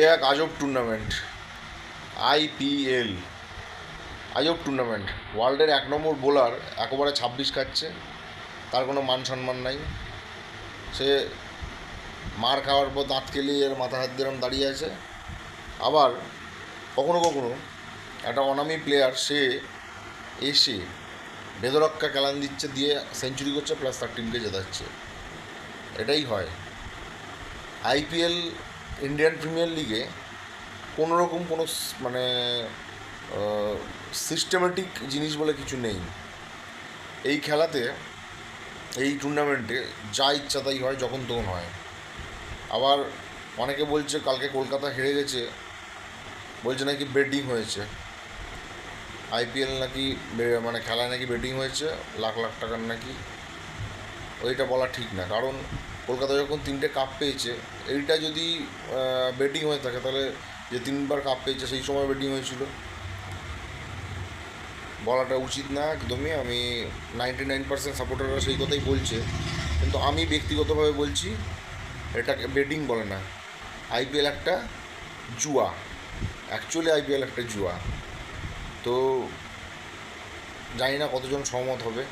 এ এক আজব tournament IPL আজব টুর্নামেন্ট ওয়ার্ল্ডের এক নম্বর বোলার একবারে ছাব্বিশ খাচ্ছে, তার কোনো মান সম্মান নাই। সে মার খাওয়ার পর দাঁত কেলিয়ে এর মাথা হাত দিয়ে দাঁড়িয়ে আছে। আবার কখনো কখনো একটা অনামি প্লেয়ার সে এসে বেদরক্ষা খেলান দিচ্ছে দিয়ে সেঞ্চুরি করছে প্লাস তার টিমকে জেতাচ্ছে। এটাই হয়। আইপিএল ইন্ডিয়ান প্রিমিয়ার লিগে কোনো রকম কোনো মানে সিস্টেমেটিক জিনিস বলে কিছু নেই। এই খেলাতে, এই টুর্নামেন্টে যা ইচ্ছা তাই হয়, যখন তখন হয়। আবার অনেকে বলছে, কালকে কলকাতা হেরে গেছে, বলছে নাকি বেটিং হয়েছে। আইপিএল নাকি মানে খেলায় নাকি বেটিং হয়েছে, লাখ লাখ টাকার নাকি ওইটা বলা ঠিক না। কারণ কলকাতা যখন তিনটে কাপ পেয়েছে, এইটা যদি বেটিং হয়ে থাকে, তাহলে যে তিনবার কাপ পেয়েছে, সেই সময় বেটিং হয়েছিল। বলাটা উচিত না একদমই। আমি নাইনটি নাইন পার্সেন্ট সাপোর্টাররা সেই কথাই বলছে। কিন্তু আমি ব্যক্তিগতভাবে বলছি, এটাকে বেটিং বলে না। আইপিএল একটা জুয়া। অ্যাকচুয়ালি আইপিএল একটা জুয়া। তো জানি না কতজন সহমত হবে।